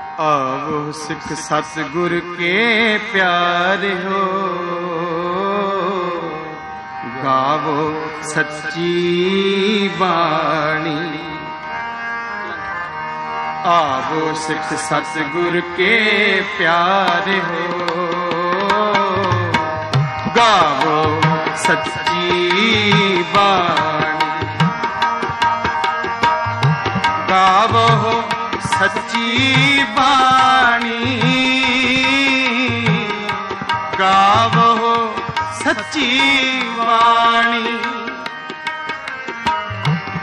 ਆਵੋ ਸਿੱਖ ਸਤਿਗੁਰ ਕੇ ਪਿਆਰੇ ਹੋ। ਗਾਵੋ ਸੱਚੀ ਬਾਣੀ। ਆਵੋ ਸਿੱਖ ਸਤਿਗੁਰ ਕੇ ਪਿਆਰੇ ਹੋ। ਗਾਵੋ ਸੱਚੀ ਬਾਣੀ। ਗਾਵੋ ਸੱਚੀ ਬਾਣੀ। ਗਾਵੋ ਸੱਚੀ ਬਾਣੀ।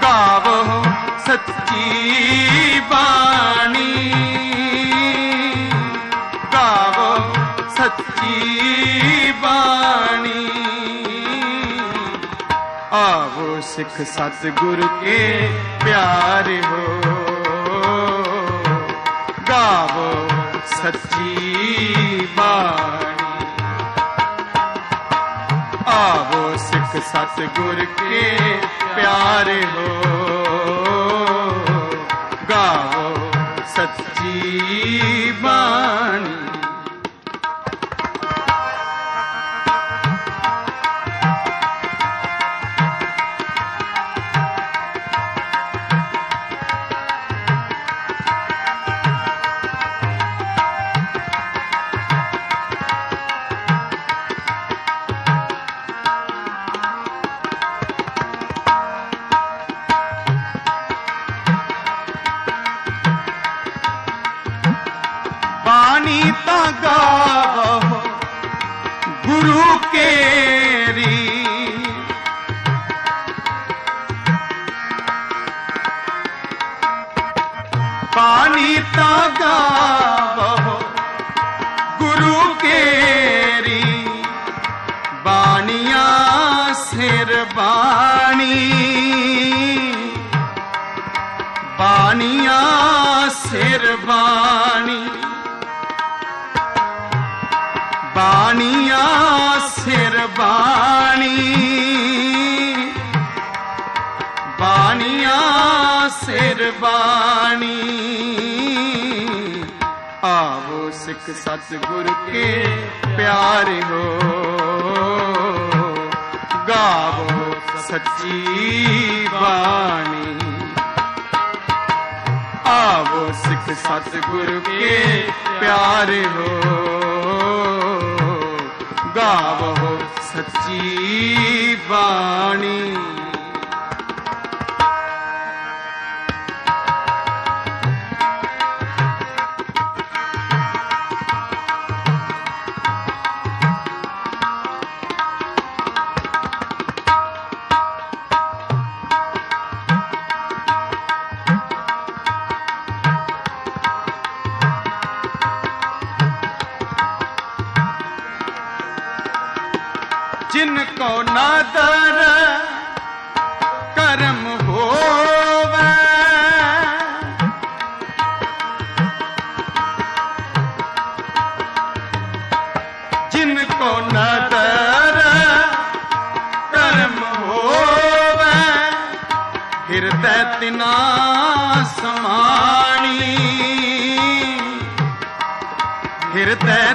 ਗਾਵੋ ਸੱਚੀ ਬਾਣੀ। ਗਾਵੋ ਸੱਚੀ ਬਾਣੀ। ਆਵੋ ਸਿੱਖ ਸਤਿਗੁਰ ਕੇ ਪਿਆਰੇ ਹੋ। ਸੱਚੀ ਬਾਣੀ। ਆਵੋ ਸਿੱਖ ਸਤਿਗੁਰ ਕੇ ਪਿਆਰੇ ਹੋ। ਗਾਵੋ ਸੱਚੀ ਬਾਣੀ। ਬਾਣੀ ਸਿਰ ਬਾਣੀ। ਬਾਣੀਆਂ ਸਿਰ ਬਾਣੀ। ਬਾਣੀਆਂ ਸਿਰ ਬਾਣੀ। ਆਵੋ ਸਿੱਖ ਸਤਿਗੁਰ ਕੇ ਪਿਆਰੇ ਹੋ। ਗਾਵੋ ਸੱਚੀ ਬਾਣੀ। ਆਵੋ ਸਿੱਖ ਸਤਿਗੁਰ ਕੇ ਪਿਆਰ ਹੋ। ਗਾਵੋ ਸੱਚੀ ਬਾਣੀ। ਜਿਨ ਕੋ ਨਾਦਰ ਕਰਮ ਹੋਵੇ। ਜਿਨ ਕੋ ਨਾਦਰ ਕਰਮ ਹੋਵੇ। ਹਿਰਦੈ ਤਿਨਾ ਸਮਾਣੀ। ਹਿਰਦੈ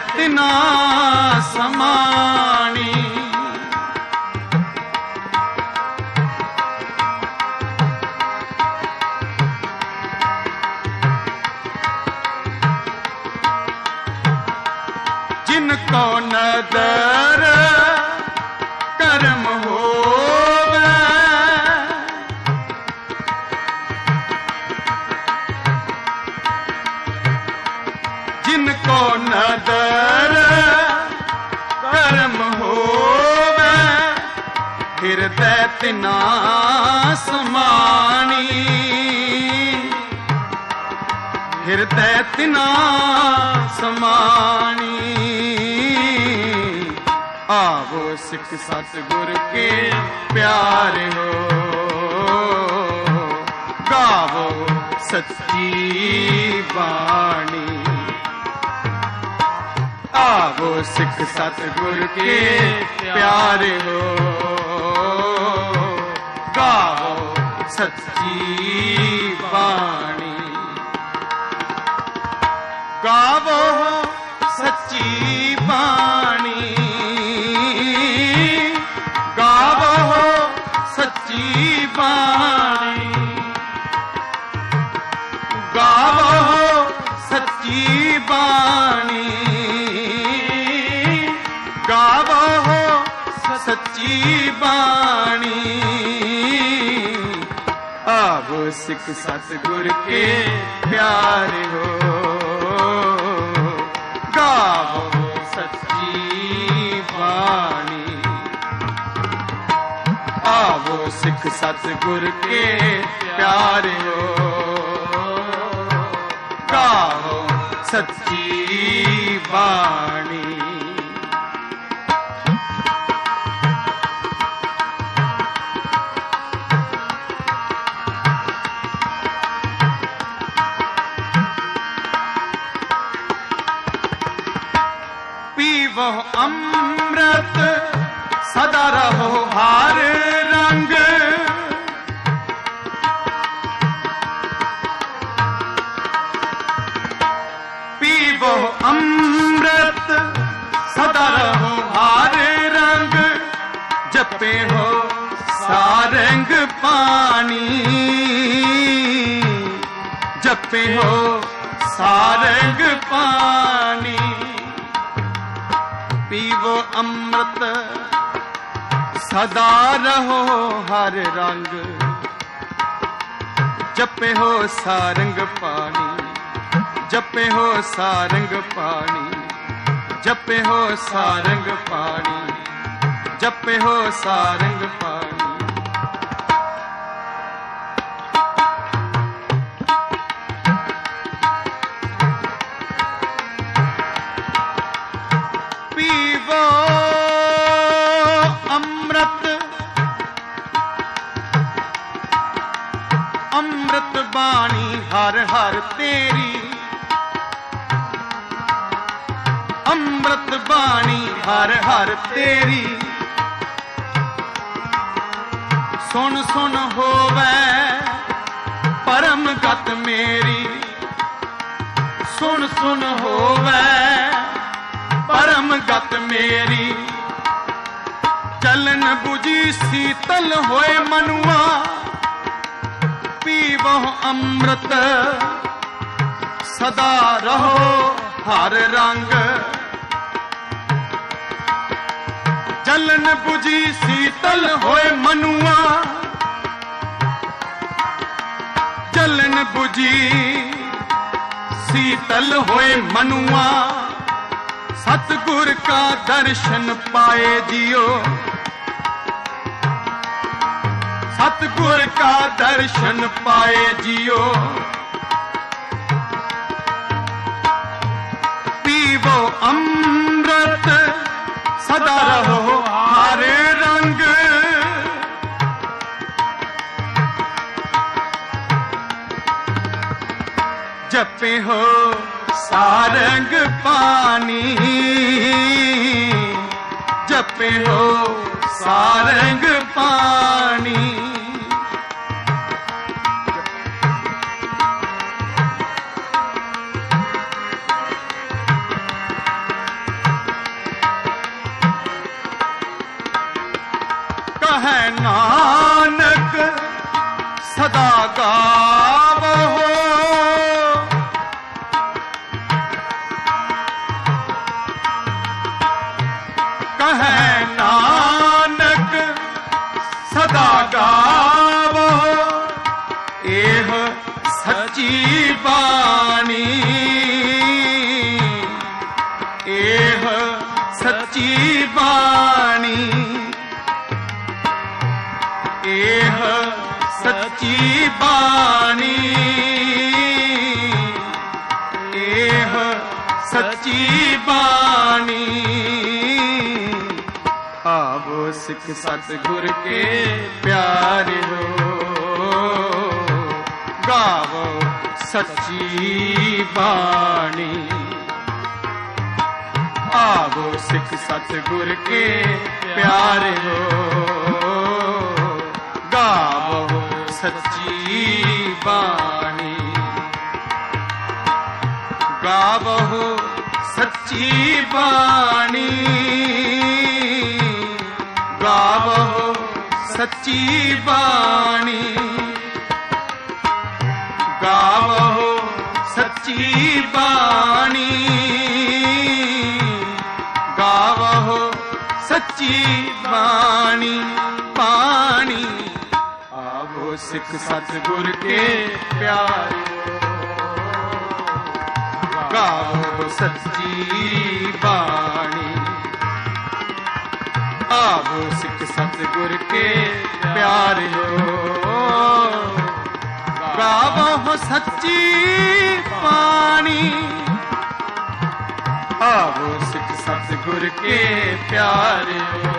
ਕੋ ਨਦਰ ਕਰਮ ਹੋਵੇ। ਜਿਨ ਕੋ ਨਦਰ ਕਰਮ ਹੋਵੇ, ਹਿਰਦੈ ਤਿਨਾ ਸਮਾਣੀ ਹਿਰਦੈ ਤਿਨਾ ਸਮਾਣੀ ਆਵੋ ਸਿੱਖ ਸਤਿਗੁਰ ਕੇ ਪਿਆਰ ਹੋ। ਗਾਵੋ ਸੱਚੀ ਬਾਣੀ। ਆਵੋ ਸਿੱਖ ਸਤਿਗੁਰ ਕੇ ਪਿਆਰ ਹੋ। ਗਾਵੋ ਸੱਚੀ ਬਾਣੀ। ਗਾਵੋ ਸੱਚੀ ਬਾਣੀ। ਬਾਣੀ। ਗਾਵੋ ਸੱਚੀ ਬਾਣੀ। ਗਾਵੋ ਸੱਚੀ ਬਾਣੀ। ਆਵੋ ਸਿੱਖ ਸਤਿਗੁਰ ਕੇ ਪਿਆਰੇ ਹੋ। ਸਿੱਖ ਸਤਿਗੁਰ ਕੇ ਪਿਆਰੇ ਹੋ ਸੱਚੀ ਬਾਣੀ। ਪੀਵੋ ਅੰਮ੍ਰਿਤ ਸਦਾ ਰਹੋ ਹਰ ਰੰਗ। ਰਹੋ ਰੰਗ ਜਪੇ ਹੋ ਸਾਰੰਗ ਪਾਣੀ। ਜਪੇ ਹੋ ਸਾਰੰਗ ਪਾਣੀ। ਪੀਵੋ ਅੰਮ੍ਰਿਤ, ਸਦਾ ਰਹੋ ਹਰ ਰੰਗ। ਜਪੇ ਹੋ ਸਾਰੰਗ ਪਾਣੀ। ਜਪੇ ਹੋ ਸਾਰੰਗ ਪਾਣੀ। ਜਪੇ ਹੋ ਸਾਰੰਗ ਪਾਣੀ, ਜਪੇ ਹੋ ਸਾਰੰਗ ਪਾਣੀ। ਪੀਵੋ ਅੰਮ੍ਰਿਤ ਅੰਮ੍ਰਿਤ ਬਾਣੀ ਹਰ ਹਰ ਤੇਰੀ। ਅੰਮ੍ਰਿਤ ਬਾਣੀ, ਹਰ ਹਰ ਤੇਰੀ। ਸੁਣ ਸੁਣ ਹੋਵੇ ਪਰਮ ਗਤ ਮੇਰੀ। ਸੁਣ ਸੁਣ ਹੋਵੇ ਪਰਮ ਗਤ ਮੇਰੀ। ਚਲਨ 부ਜੀ ਸੀਤਲ ਹੋਏ ਮਨੁਆ ਪੀਵੋ ਅੰਮ੍ਰਿਤ। ਸਦਾ ਰਹੋ ਹਰ ਰੰਗ। ਚਲਨ 부ਜੀ ਸੀਤਲ ਹੋਏ ਮਨੁਆ। ਚਲਨ 부ਜੀ ਸੀਤਲ ਹੋਏ ਮਨੁਆ। ਸਤਗੁਰ ਕਾ ਦਰਸ਼ਨ ਪਾਏ ਜਿਓ। ਸਤਗੁਰ ਕਾ ਦਰਸ਼ਨ ਪਾਏ ਜਿਓ। ਜਪੇ ਹੋ ਸਾਰੰਗ ਪਾਣੀ। ਜਪੇ ਹੋ ਸਾਰੰਗ ਪਾਣੀ। ਕਹੈ ਨਾਨਕ ਸਦਾ ਗਾਵੋ ਸੱਚੀ ਬਾਣੀ ਇਹ ਸੱਚੀ ਬਾਣੀ ਇਹ ਸੱਚੀ ਬਾਣੀ ਇਹ ਸੱਚੀ ਬਾਣੀ ਆਵੋ ਸਿੱਖ ਸਤਿਗੁਰ ਕੇ ਪਿਆਰੇ ਹੋ ਸੱਚੀ ਬਾਣੀ। ਆਵੋ ਸਿੱਖ ਸਤਿਗੁਰ ਕੇ ਪਿਆਰੇ ਹੋ। ਗਾਵੋ ਸੱਚੀ ਬਾਣੀ। ਗਾਵੋ ਸੱਚੀ ਬਾਣੀ। ਗਾਵੋ ਸੱਚੀ ਬਾਣੀ। ਗਾਵੋ ਸੱਚੀ ਬਾਣੀ। ਗਾਵੋ ਸੱਚੀ ਬਾਣੀ ਬਾਣੀ। ਆਵੋ ਸਿੱਖ ਸਤਿਗੁਰ ਕੇ ਪਿਆਰਿਓ ਗਾਵੋ ਸੱਚੀ ਬਾਣੀ। ਆਵੋ ਸਿੱਖ ਸਤਿਗੁਰ ਕੇ ਪਿਆਰਿਓ ਗਾਵੋ ਸੱਚੀ ਬਾਣੀ। ਆਵੋ ਸਿੱਖ ਸਤਿਗੁਰ ਕੇ ਪਿਆਰਿਓ।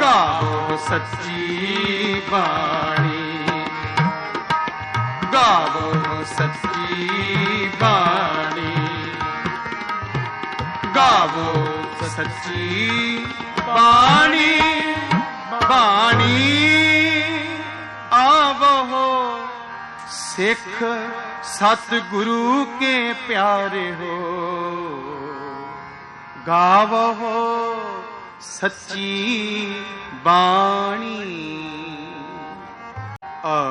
ਗਾਵੋ ਸੱਚੀ ਬਾਣੀ। ਗਾਵੋ ਸੱਚੀ ਬਾਣੀ। ਗਾਵੋ ਸੱਚੀ ਬਾਣੀ। ਬਾਣੀ। ਆਵੋ ਸਿੱਖ ਸਤਿਗੁਰੂ ਕੇ ਪਿਆਰੇ ਹੋ। ਗਾਵੋ ਸੱਚੀ ਬਾਣੀ।